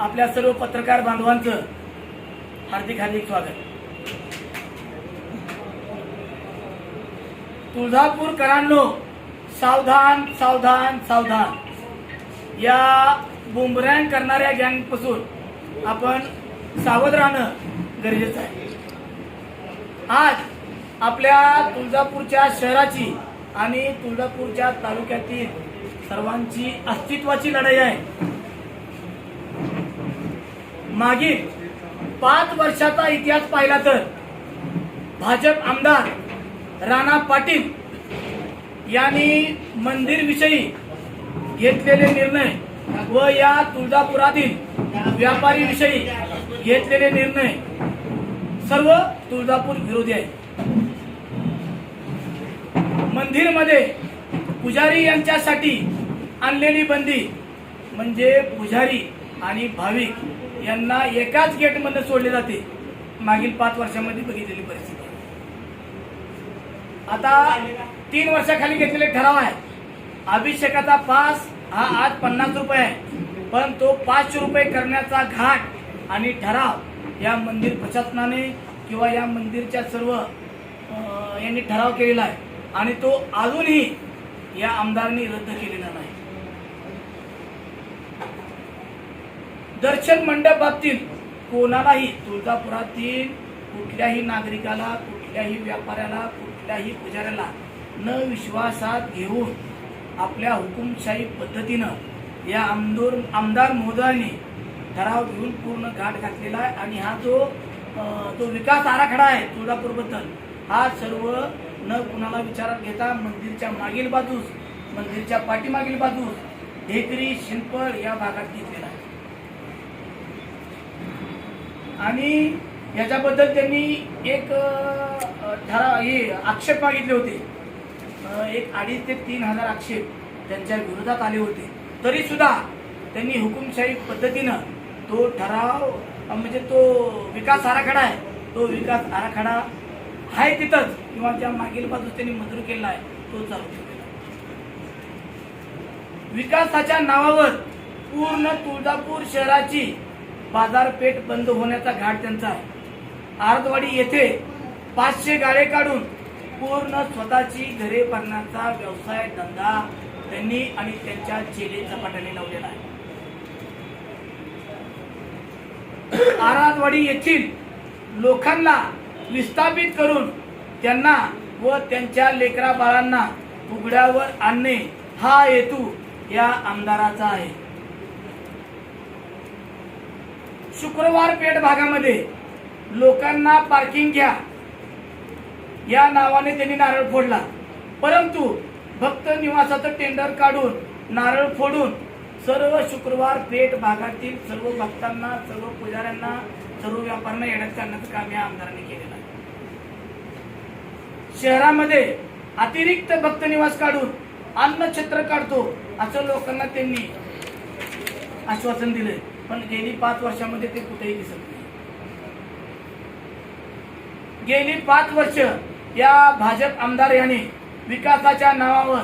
आपल्या सर्व पत्रकार बांधवांचं हार्दिक हार्दिक स्वागत. तुळजापूरकरांनो सावधान सावधान सावधान. या बुमरँग करणाऱ्या गँगपासून आपण सावध राहणं गरजेचं आहे. आज आपल्या तुळजापूरच्या शहराची आणि तुळजापूरच्या तालुक्यातील सर्वांची अस्तित्वाची लढाई आहे. मागील पाच वर्षाचा इतिहास पाहिला तर भाजप आमदार राणा पाटील यांनी मंदिरविषयी घेतलेले निर्णय व या तुळजापुरातील व्यापारीविषयी घेतलेले निर्णय सर्व तुळजापूर विरोधी आहे मंदिरमध्ये पुजारी यांच्यासाठी आणलेली बंदी म्हणजे पुजारी आणि भाविक यांना एकाच गेटमध्ये सोडले जाते. मागील पाच वर्षामध्ये बघितलेली परिस्थिती. आता तीन वर्षाखाली घेतलेले ठराव आहे. अभिषेकाचा पास हा आज पन्नास रुपये आहे. पण तो पाचशे रुपये करण्याचा घाट आणि ठराव या मंदिर प्रशासनाने किंवा या मंदिरच्या सर्व यांनी ठराव केलेला आहे. आणि तो अजूनही या आमदारांनी रद्द केलेला नाही. दर्शन मंडप बाबतीत कोणालाही तुळजापुरातील कुठल्याही नागरिकाला कुठल्याही व्यापाऱ्याला कुठल्याही पुजाऱ्याला न विश्वासात घेऊन आपल्या हुकुमशाही पद्धतीनं या आमदार आमदार महोदयांनी ठराव घेऊन पूर्ण घाट घातलेला आहे आणि हा जो तो जो विकास आराखडा आहे तुळजापूरबद्दल हा सर्व न कुणाला विचारात घेता मंदिरच्या मागील बाजूस मंदिरच्या पाठीमागील बाजूस ढेकरी शिंपड या भागात घेतलेला आहे. आणि याच्याबद्दल त्यांनी एक ठराव हे आक्षेप मागितले होते. एक अडीच ते तीन हजार आक्षेप त्यांच्या विरोधात आले होते. तरी सुद्धा त्यांनी हुकुमशाही पद्धतीनं तो ठराव म्हणजे तो विकास आराखडा आहे तो विकास आराखडा आहे तिथंच किंवा त्या मागील बाजूस त्यांनी मंजूर केलेला आहे तो चालू विकासाच्या नावावर पूर्ण तुळजापूर शहराची बाजारपेठ बंद होण्याचा घाट त्यांचा आहे. आरदवाडी येथे पाचशे गाळे काढून पूर्ण स्वतःची घरे भरण्याचा व्यवसाय धंदा त्यांनी आणि त्यांच्या चेले झपाट्याने लावलेला आहे. आरादवाडी येथील लोकांना विस्थापित करून त्यांना व त्यांच्या लेकरा बाळांना उघड्यावर आणणे हा हेतू या आमदाराचा आहे. शुक्रवार पेठ भागामध्ये लोकांना पार्किंग घ्या. या नावाने त्यांनी नारळ फोडला. परंतु भक्त निवासाचं टेंडर काढून नारळ फोडून सर्व शुक्रवार पेठ भागातील सर्व भक्तांना सर्व पुजाऱ्यांना सर्व व्यापाऱ्यांना येण्यात करण्याचं काम या आमदारांनी केलेलं आहे. शहरामध्ये अतिरिक्त भक्त निवास काढून अन्नछत्र काढतो असं लोकांना त्यांनी आश्वासन दिलंय. पण गेली पाच वर्षामध्ये ते कुठेही दिसत नाही. गेली पाच वर्ष या भाजप आमदार याने विकासाच्या नावावर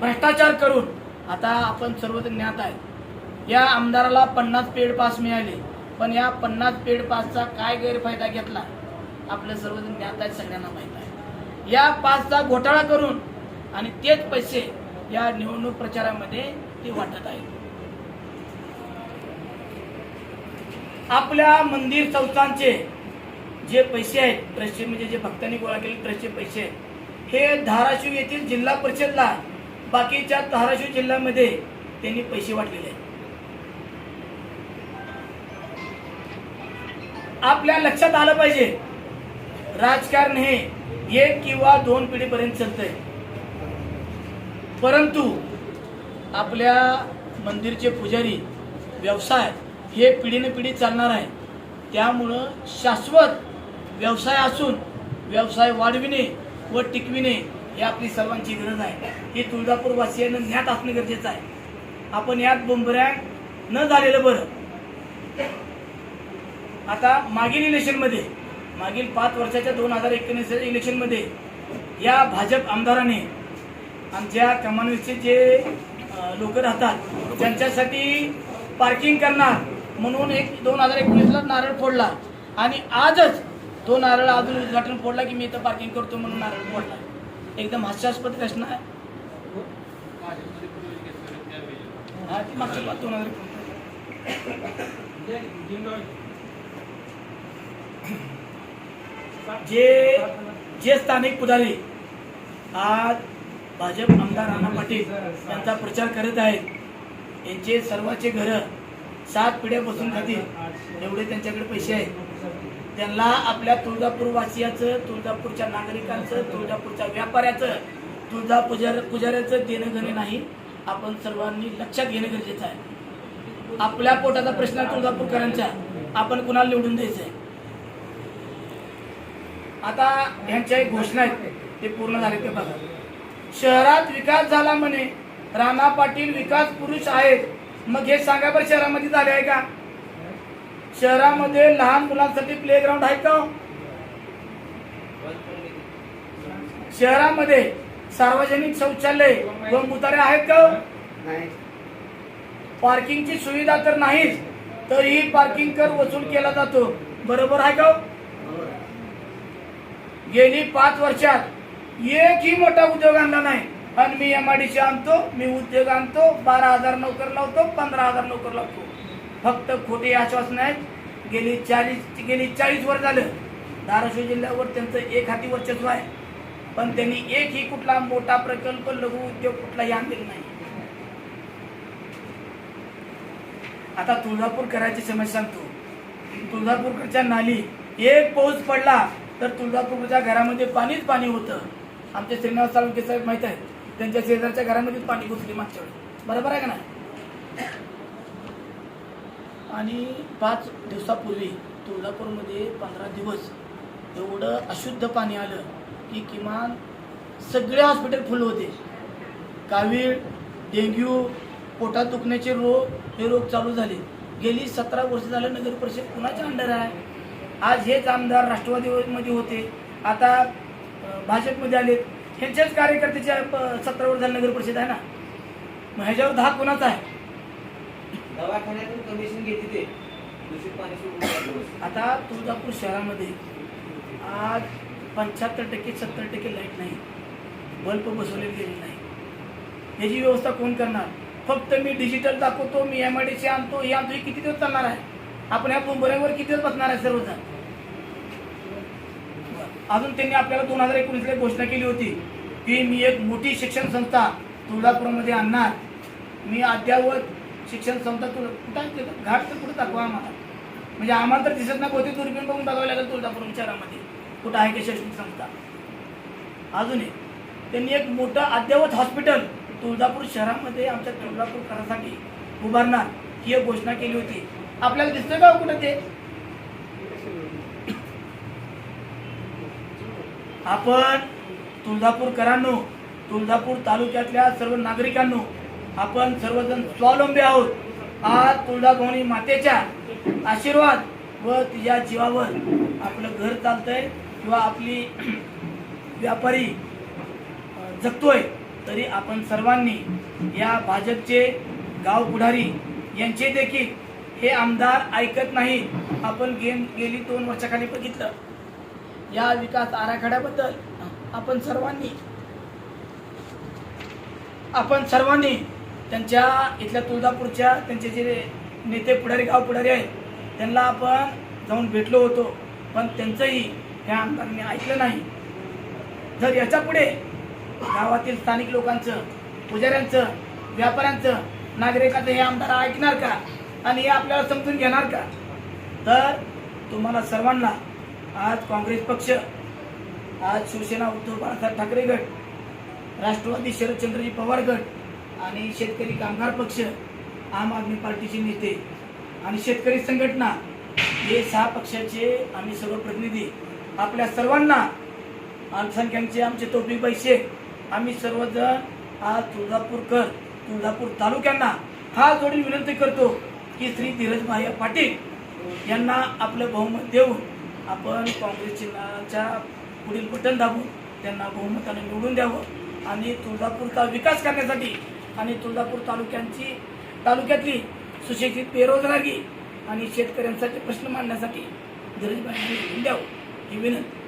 भ्रष्टाचार करून आता आपण सर्वजण ज्ञात आहे या आमदाराला पन्नास पेड पास मिळाले. पण या पन्नास पेड पासचा काय गैरफायदा घेतला? आपलं सर्वजण ज्ञात आहे सगळ्यांना माहीत आहे. या पासचा घोटाळा करून आणि तेच पैसे या निवडणूक प्रचारामध्ये ते वाटत आहेत. आपल्या मंदिर संस्थांचे जे पैसे आहेत ट्रस्टचे म्हणजे जे भक्तांनी गोळा केले ट्रस्टचे पैसे आहेत हे धाराशिव येथील जिल्हा परिषदला बाकीच्या धाराशिव जिल्ह्यामध्ये त्यांनी पैसे वाटलेले आहेत. आपल्या लक्षात आलं पाहिजे राजकारण हे एक किंवा दोन पिढीपर्यंत चालतंय. परंतु आपल्या मंदिरचे पुजारी व्यवसाय हे पिढीने पिढी चालणार आहे. त्यामुळं शाश्वत व्यवसाय असून व्यवसाय वाढविणे व टिकविणे ही आपली सर्वांची गरज आहे. ही तुळजापूरवासियांना ज्ञात असणे गरजेचं आहे. आपण यात बोंबऱ्या न झालेलं बरं. आता मागील इलेक्शनमध्ये मागील पाच वर्षाच्या दोन हजार एकोणीस इलेक्शनमध्ये या भाजप आमदाराने आमच्या कमानवीचे जे लोक राहतात त्यांच्यासाठी पार्किंग करणार म्हणून एक दोन हजार एकोणीसला नारळ फोडला. आणि आजच तो नारळ अजून उद्घाटन फोडला की मी इथं पार्किंग करतो म्हणून नारळ फोडला. एकदम हास्यास्पद प्रश्न आहे. हा ती मागच्या दोन हजार जे जे स्थानिक पुढारी आज भाजप आमदार राणा पाटील यांचा प्रचार करत आहेत यांचे सर्वांचे घरं सात पिढ्या बसून खातील एवढे त्यांच्याकडे पैसे आहेत. त्यांना आपल्या तुळजापूरवासियाचं तुळजापूरच्या नागरिकांचं तुळजापूरच्या व्यापाऱ्याचं तुळजा पुजार पुजाऱ्याचं देणं घेणं नाही. आपण सर्वांनी लक्षात घेणं गरजेचं आहे. आपल्या पोटाचा प्रश्न तुळजापूरकरांचा आपण कुणाला निवडून द्यायचं आहे? आता ह्यांच्या एक घोषणा आहेत. ते पूर्ण झाले ते बघा. शहरात विकास झाला म्हणे. राणा पाटील विकास पुरुष आहेत. मग हे सांगा बरं शहरामध्ये झाले आहे का शहरामध्ये लहान मुलांसाठी प्ले ग्राउंड आहे का हो? शहरामध्ये सार्वजनिक शौचालय व मुतारे आहेत का हो? पार्किंगची सुविधा तर नाहीच तरीही पार्किंग कर वसूल केला जातो बरोबर आहे का हो? गेली पाच वर्षात एकही मोठा उद्योग आणला नाही आणि मी एम आय डी आणतो मी उद्योग आणतो बारा हजार नोकर लावतो पंधरा हजार नोकर लावतो. फक्त खोटे आश्वासन आहेत. गेली चाळीस गेली चाळीस वर्ष झालं. धाराशिव जिल्ह्यावर त्यांचं एक हाती वर्चस्व आहे. पण त्यांनी एकही कुठला मोठा प्रकल्प लघु उद्योग कुठलाही आणलेला नाही. आता तुळजापूर करायची समस्या सांगतो. तुळजापूरकडच्या नाली एक पाऊस पडला तर तुळजापूरच्या घरामध्ये पाणीच पाणी होतं. आमचे श्रीनिवास साळुंके साहेब माहीत आहेत. त्यांच्या शेजारच्या घरामध्ये पाणी घुसली मागच्या वेळी. बरोबर आहे का नाही? आणि पाच दिवसापूर्वी तुळजापूरमध्ये पंधरा दिवस एवढं अशुद्ध पाणी आलं की किमान सगळे हॉस्पिटल फुल होते. कावीळ डेंग्यू पोटात दुखण्याचे रोग हे रोग चालू झाले. गेली सतरा वर्ष झालं नगर परिषद कुणाच्या अंडर आहे? आज हेच आमदार राष्ट्रवादीमध्ये होते. आता भाजपमध्ये आलेत. ह्यांच्याच कार्यकर्त्याच्या सतरा वर्ष झालं नगर परिषद आहे ना? मग ह्याच्यावर दहा कोणाचा आहे? दवाखान्यातून कमिशन घेते ते. दूषित पाणी सोडून टाकलं. आता तुळजापूर शहरामध्ये आज पंच्याहत्तर टक्के सत्तर टक्के लाइट नाही. बल्ब बसवलेले गेले नाही. याची व्यवस्था कोण करणार? फक्त मी डिजिटल दाखवतो मी एम आय डी आणतो हे आणतो हे किती दिवस चालणार आहे? आपण या बऱ्यावर किती दिवस बसणार आहे सर्वजण? अजून त्यांनी आपल्याला दोन हजार एकोणीसला घोषणा केली होती की मी एक मोठी शिक्षण संस्था तुळजापूरमध्ये आणणार. मी अद्यावत शिक्षण संस्था तुळ कुठं घाट तर कुठं दाखवा आम्हाला. म्हणजे आम्हाला तर दिसत नाही कोणती दुर्बीण बघून बघावं लागेल तुळजापूर शहरामध्ये कुठं आहे की शैक्षणिक संस्था? अजून एक. त्यांनी एक मोठं अद्ययावत हॉस्पिटल तुळजापूर शहरामध्ये आमच्या तुळजापूरकरासाठी उभारणार ही एक घोषणा केली होती. आपल्याला दिसतंय का हो कुठं ते? आपण तुळजापूरकरांनो तुळजापूर तालुक्यातल्या सर्व नागरिकांनो आपण सर्वजण स्वावलंबी आहोत. आज तुळजाभवानी मातेच्या आशीर्वाद व तिच्या जीवावर आपलं घर चालतंय किंवा आपली व्यापारी जगतोय तरी आपण सर्वांनी या भाजपचे गाव पुढारी यांचे देखील हे आमदार ऐकत नाहीत आपण गेम गेली दोन वर्षाखाली बघितलं. या विकास आराखड्याबद्दल आपण सर्वांनी आपण सर्वांनी त्यांच्या इथल्या तुळजापूरच्या त्यांचे जे नेते पुढारी गाव पुढारी आहेत त्यांना आपण जाऊन भेटलो होतो पण त्यांचंही त्या आमदारांनी ऐकलं नाही. जर याच्यापुढे गावातील स्थानिक लोकांचं पुजाऱ्यांचं व्यापाऱ्यांचं नागरिकांचं हे आमदार ऐकणार का? आणि हे आपल्याला समजून घेणार का? तर तुम्हाला सर्वांना आज काँग्रेस पक्ष आज शिवसेना उद्धव बाळासाहेब ठाकरे गट राष्ट्रवादी शरदचंद्रजी पवार गट आणि शेतकरी कामगार पक्ष आम आदमी पार्टीचे नेते आणि शेतकरी संघटना हे सहा पक्षाचे आम्ही सर्व प्रतिनिधी आपल्या सर्वांना अल्पसंख्याकचे आमचे तोफीबाई शेख आम्ही सर्वजण आज तुळजापूरकर तुळजापूर तालुक्यांना हा जोडून विनंती करतो की श्री धीरजभाई पाटील यांना आपलं बहुमत देऊन आपण काँग्रेस चिन्हाच्या पुढील बटन दाबून त्यांना बहुमताने निवडून द्यावं आणि तुळजापूरचा विकास करण्यासाठी आणि तुळजापूर तालुक्यांची तालुक्यातली सुशिक्षित बेरोजगारी आणि शेतकऱ्यांसाठी प्रश्न मांडण्यासाठी धीरजभाई द्यावं. ही विनंती.